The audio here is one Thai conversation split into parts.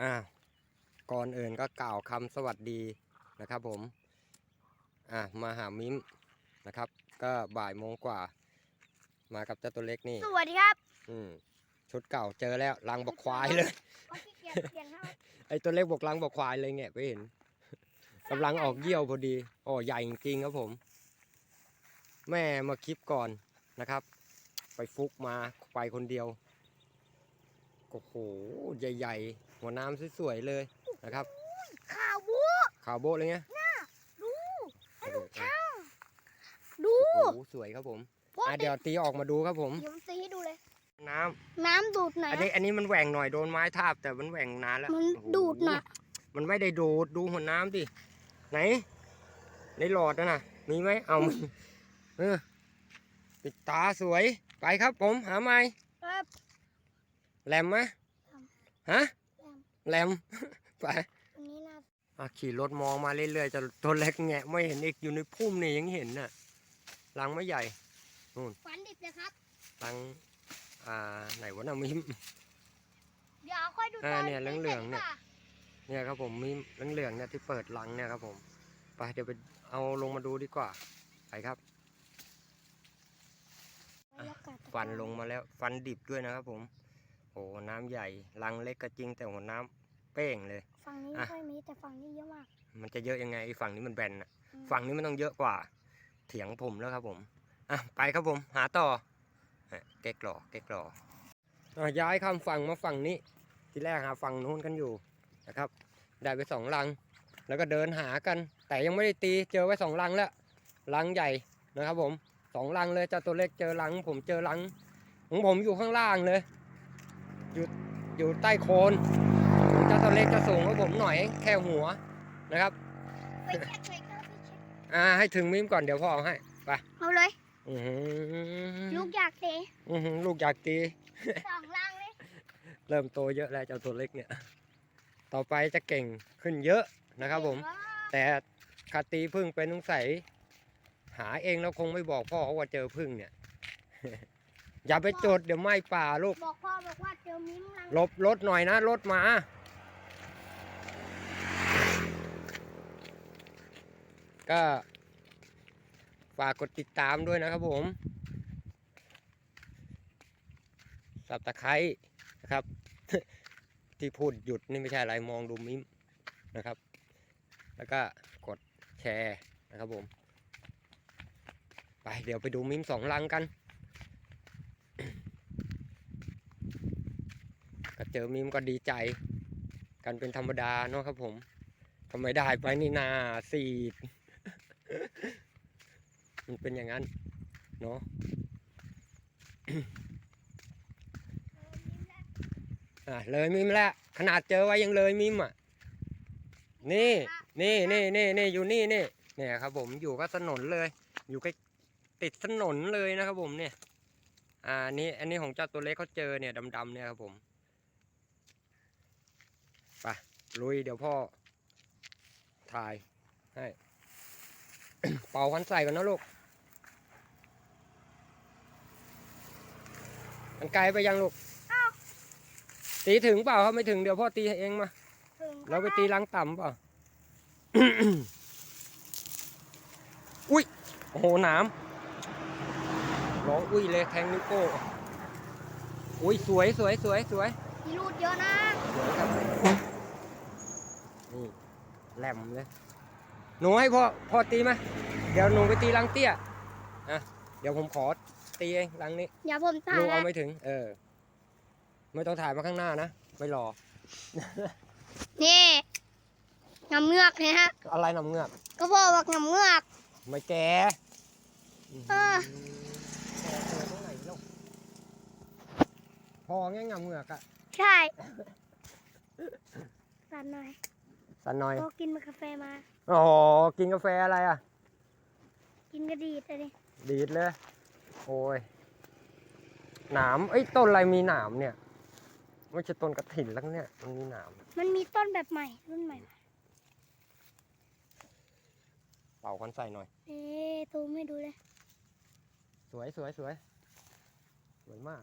อ่าก่อนอื่นก็กล่าวคำสวัสดีนะครับผมอ่ามาหามิมนะครับ ก็บ่ายโมงกว่า มากับเจ้าตัวเล็กนี่ สวัสดีครับอืมชุดเก่าเจอแล้วรังบอกควายเลย เขาขี้เกียจเปลี่ยนให้ไอตัวเล็กบอกรังบอกควายเลยแงะไปเห็นกำลังออกเยี่ยวพอดีโอ้ใหญ่จริงๆครับผม แม่มาคลิปก่อนนะครับ ไปฟุกมาไปคนเดียวโอ้โหใหญ่ๆ หัวน้ำสวยๆเลยนะครับข่าวบูขาวโบ๊ะเลยไงดูโอ้โหดูโอ้โหสวยครับผมโป๊ะอะเดี๋ยวตีออกมาดูครับผมเดี๋ยวตีให้ดูเลย น้ำน้ำดูดไหนอันนี้อันนี้มันแหว่งหน่อยโดนไม้ทาบแต่มันแหว่งนานแล้วมันโอ้โหดูดน่ะมันไม่ได้ดูดดูหัวน้ำดิไหน ในหลอดนะน่ะ มีไหมเอามาเออปิดตาสวยไปครับผมหาไม้ครับแหลมไหมฮะ แหลมไปอันนี้นะอะขี่รถมองมาเรื่อยๆจะตัวเล็กแงะไม่เห็นอีกอยู่ในพุ่มนี่ยังเห็นน่ะรังไม่ใหญ่ฝันดิบเลยครับ รังอ่าไหนวะน่ะมิม เดี๋ยวค่อยดูอ่าตอนเนี่ยเหลืองๆเนี่ยดีกว่าเนี่ยครับผมมีเหลืองๆเนี่ยที่เปิดรังเนี่ยครับผมไปเดี๋ยวไปเอาลงมาดูดีกว่าไปครับบรรยากาศฟันลงมาแล้วฟันดิบด้วยนะครับผม โอ้น้ำใหญ่รังเล็กก็จริงแต่หัวน้ำเป้งเลย ฝั่งนี้อะไม่ค่อยมีแต่ฝั่งนี้เยอะมาก มันจะเยอะยังไงไอ้ฝั่งนี้มันแบนน่ะอืม ฝั่งนี้มันต้องเยอะกว่า เถียงผมแล้วครับผมอะไปครับผมหาต่ออะเก๊กหล่อเก๊กหล่ออะย้ายข้ามฝั่งมาฝั่งนี้ ที่แรกหาฝั่งนู้นกันอยู่นะครับ ได้ไปสองลัง แล้วก็เดินหากัน แต่ยังไม่ได้ตีเจอไว้สองลังแล้วลังใหญ่นะครับผมสองลังเลยเจ้าตัวเล็กเจอลัง ผมเจอลังของผมอยู่ข้างล่างเลย อยู่อยู่ใต้โคนของเจ้าตัวเล็กจะสูงกว่าผมหน่อยแค่หัวนะครับไปเช็คเลยครับไปเช็คอ่าให้ถึงมิมก่อนเดี๋ยวพ่อเอาให้ไปเอาเลยอื้อหือลูกอยากเตะอื้อหือลูกอยากตีสองล่างเลยเริ่มโตเยอะแล้วเจ้าตัวเล็กเนี่ย ต่อไปจะเก่งขึ้นเยอะนะครับผม แต่คาตีพึ่งเป็นสงสัยหาเองแล้วคงไม่บอกพ่อเขาว่าเจอพึ่งเนี่ย อย่าไปจดเดี๋ยวไหม้ป่าลูก บอกพ่อบอกว่าเจอมิ้มลังหลบรถหน่อยนะรถมา ก็ฝากกดติดตามด้วยนะครับผม สับตะไคร้นะครับ ที่พูดหยุดนี่ไม่ใช่อะไรมองดูมิมนะครับ แล้วก็กดแชร์นะครับผม ไปเดี๋ยวไปดูมิมสองลังกัน เจอมิมก็ดีใจ กันเป็นธรรมดาเนาะครับผมทำไมได้ไปนี่นาสีดมันเป็นอย่างนั้นเนาะอะเลยมิมแล้วขนาดเจอไว้ยังเลยมิมอะนี่นี่นี่นี่นี่อยู่นี่นี่เนี่ยครับ ผมอยู่ก็ถนนเลย อยู่ใกล้ติดถนนเลยนะครับผมเนี่ย อ่านี่อันนี้ของเจ้าตัวเล็กเขาเจอเนี่ยดำๆเนี่ยครับผม ไปลุยเดี๋ยวพ่อ ถ่ายให้เป่าคันใส่ก่อนนะลูกมันไกลไปยังลูกตีถึงเปล่าครับไม่ถึงเดี๋ยวพ่อตีให้เองมาถึงเราไปตีลังต่ำเปล่าอุ้ยโอ้โหหนามร้องอุ้ยเลยแทงนิ้วโป้งอุ้ยสวยสวยสวยสวยมีรูดเยอะนะสวยครับ นี่แหลมเลยหนูให้พ่อพ่อตีไหมเดี๋ยวหนูไปตีลังเตี้ยอะเดี๋ยวผมขอตีเองลังนี้เดี๋ยวผมถ่ายลูกแล้เอาวไม่ถึง เออ ไม่ต้องถ่ายมาข้างหน้านะไม่รอ นี่งำเงือกนะฮะ อะไรนำเงือกก็พ่อบอกงำเงือก ไม่แก่เออ แก่ตัวตรงไหนลูกพอแง่งำเงือกอะใช่สั่นหน่อย สันหน่อย ก็กินมากาแฟมา อ๋อ กินกาแฟอะไรอะกินกระดีดเลยดีดเลย โอ้ย หนาม เอ้ย ต้นอะไรมีหนามเนี่ย ไม่ใช่ต้นกระถิ่นแล้วเนี่ย มันมีหนาม มันมีต้นแบบใหม่รุ่นใหม่เป่าควันใส่หน่อย เอ๊ะตูมไม่ดูเลย สวยสวยสวย สวยมาก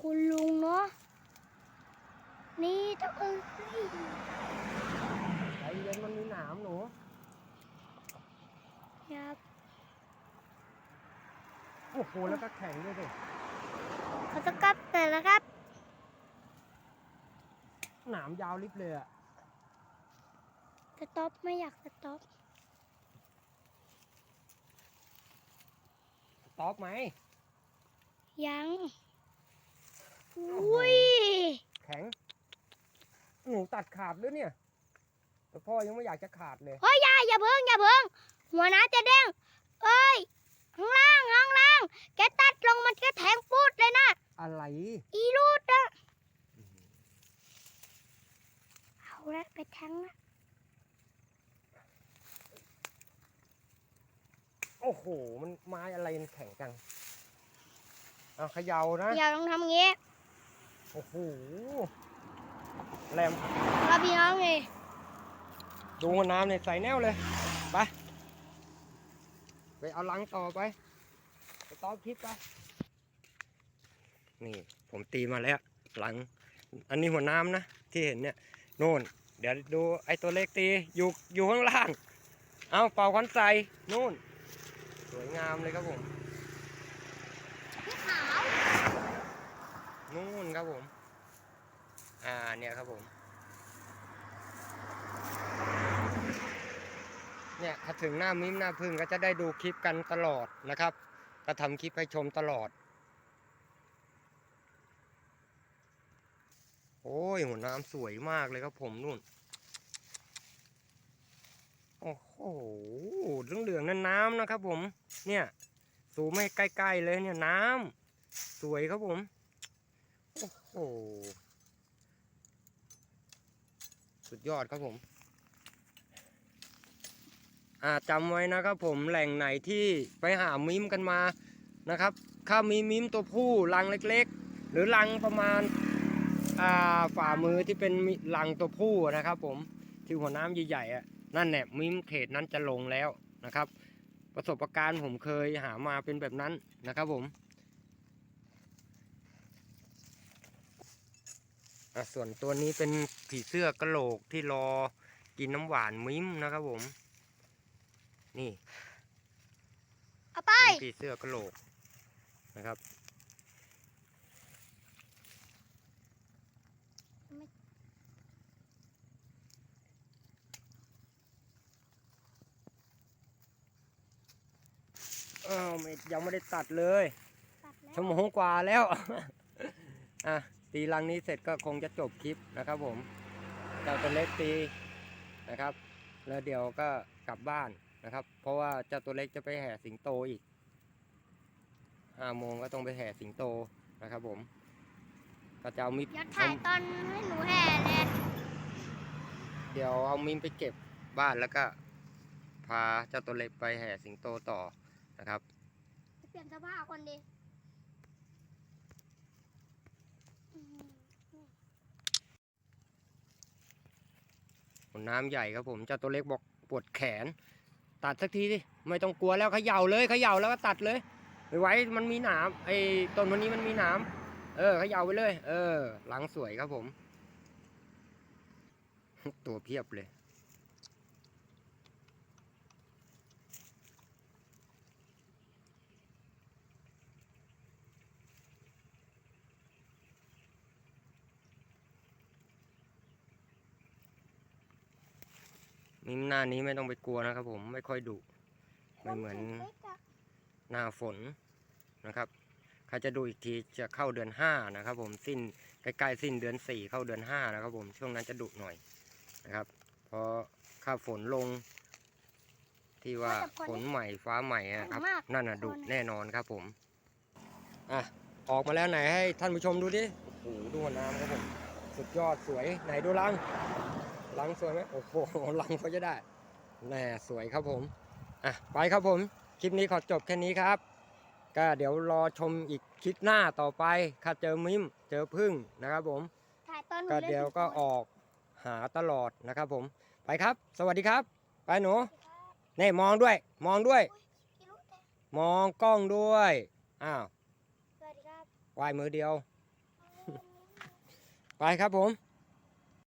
คุณลุงเนาะ นี่ต้องเอ้ยใจเย็นมันมีหนามหนูครับโอ้โหแล้วก็แข็งด้วยดิเขาจะกลับแต่แล้วครับหนามยาวลิบเลยอะสต็อปไม่อยากสต็อปสต็อปไหมยังอโอ้โหุ้ย แข็ง หนูตัดขาดด้วยเนี่ย แต่พ่อยังไม่อยากจะขาดเลย เฮ้ยอย่าอย่าเพิ่งอย่าเพิ่ง หัวน้าจะเด้งเอ้ยข้างล่างข้างล่าง แกตัดลงมันก็แทงปูดเลยนะ อะไร อีรูดอะเอาละไปแทงละโอ้โห มันไม้อะไรมันแข็งจังเอาเขย่านะอย่าลองทำอย่างงี้ โอ้โห แหลมเราพี่น้องเลยดูหัวน้ำเนี่ยใส่แนวเลย ไป ไปเอาลังต่อไป ไปต้อคลิปไป นี่ผมตีมาแล้วหลัง อันนี้หัวน้ำนะ ที่เห็นเนี่ย โน่น เดี๋ยวดูไอ้ตัวเล็กตี อยู่อยู่ข้างล่าง เอาเป่าควันใส่นู่น สวยงามเลยครับผมพี่ขาวนู่นครับผม อ่าเนี่ยครับผม เนี่ยถ้าถึงหน้ามิ้มหน้าพึ่งก็จะได้ดูคลิปกันตลอดนะครับ ก็ทำคลิปให้ชมตลอด โอ้ยหัวน้ำสวยมากเลยครับผมนู่น โอ้โหเหลืองๆนั่นน้ำนะครับผม เนี่ยสูมให้ใกล้ๆเลยเนี่ยน้ำสวยครับผม โอ้โห สุดยอดครับผมอ่าจำไว้นะครับผมแหล่งไหนที่ไปหามิมกันมานะครับถ้ามีมิมตัวผู้รังเล็กๆ หรือรังประมาณอ่าฝ่ามือที่เป็นรังตัวผู้นะครับ ผมที่หัวน้ำใหญ่ๆอะนั่นแหละมิมเขตนั้นจะลงแล้วนะครับ ประสบการณ์ผมเคยหามาเป็นแบบนั้นนะครับผม อะ ส่วนตัวนี้เป็นผีเสื้อกระโหลกที่รอกินน้ำหวานมิ้มนะครับผม นี่เอาไปเป็นผีเสื้อกระโหลกนะครับอ้าวไม่ยังไม่ได้ตัดเลย ตัดแล้วชั่วโมงกว่าแล้ว อะ ตีรังนี้เสร็จก็คงจะจบคลิปนะครับผมเจ้าตัวเล็กตีนะครับ แล้วเดี๋ยวก็กลับบ้านนะครับ เพราะว่าเจ้าตัวเล็กจะไปแห่สิงโตอีกห้าโมงก็ต้องไปแห่สิงโตนะครับ ผมก็จะเอามิดเดี๋ยวถ่ายตอนให้หนูแห่เลยเดี๋ยวเอามิมไปเก็บบ้านแล้วก็ พาเจ้าตัวเล็กไปแห่สิงโตต่อนะครับ เปลี่ยนเสภาพก่อนดิอืม ผล น้ำใหญ่ครับผมเจ้าตัวเล็กบอกปวดแขน ตัดสักทีดิไม่ต้องกลัวแล้วเขย่าเลยเขย่าแล้วก็ตัดเลยไม่ไว้มันมีหนามไอ้ต้นวันนี้มันมีหนามเออเขย่าไปเลย เออ หลังสวยครับผม ตัวเพียบเลย น้านี้ไม่ต้องไปกลัวนะครับ ผมไม่ค่อยดุไม่เหมือนคล็กๆะหน้าฝนนะครับใครจะดูอีกทีจะเข้าเดือนห้านะครับ ผมสิ้นใกล้ๆสิ้นเดือนสี่เข้าเดือนห้านะครับ ผมช่วงนั้นจะดุหน่อยนะครับเพราะข้าฝนลง ที่ว่าฝนใหม่ฟ้าใหม่อะครับ นั่นน่ะดุแน่นอนครับผมอะออกมาแล้วไหนให้ท่านผู้ชมดูดิโอ้โหดูหัวน้ำครับผมสุดยอดสวยไหนดูรัง รังสวยไหมโอ้โหรังเขาจะได้แน่สวยครับผมอะไปครับผม คลิปนี้ขอจบแค่นี้ครับ ก็เดี๋ยวรอชมอีกคลิปหน้าต่อไปถ้าเจอมิมเจอพึ่งนะครับผม ถ่ายตอนหนูก็ล่นเดี๋ยวก็ฟุตบออลอกหาตลอดนะครับผม ไปครับ สวัสดีครับ ไปหนูนี่มองด้วย มองด้วยพี่รู้แต่มองกล้องด้วยอ้าวสวัสดีครับวายมือเดียว ไปครับผม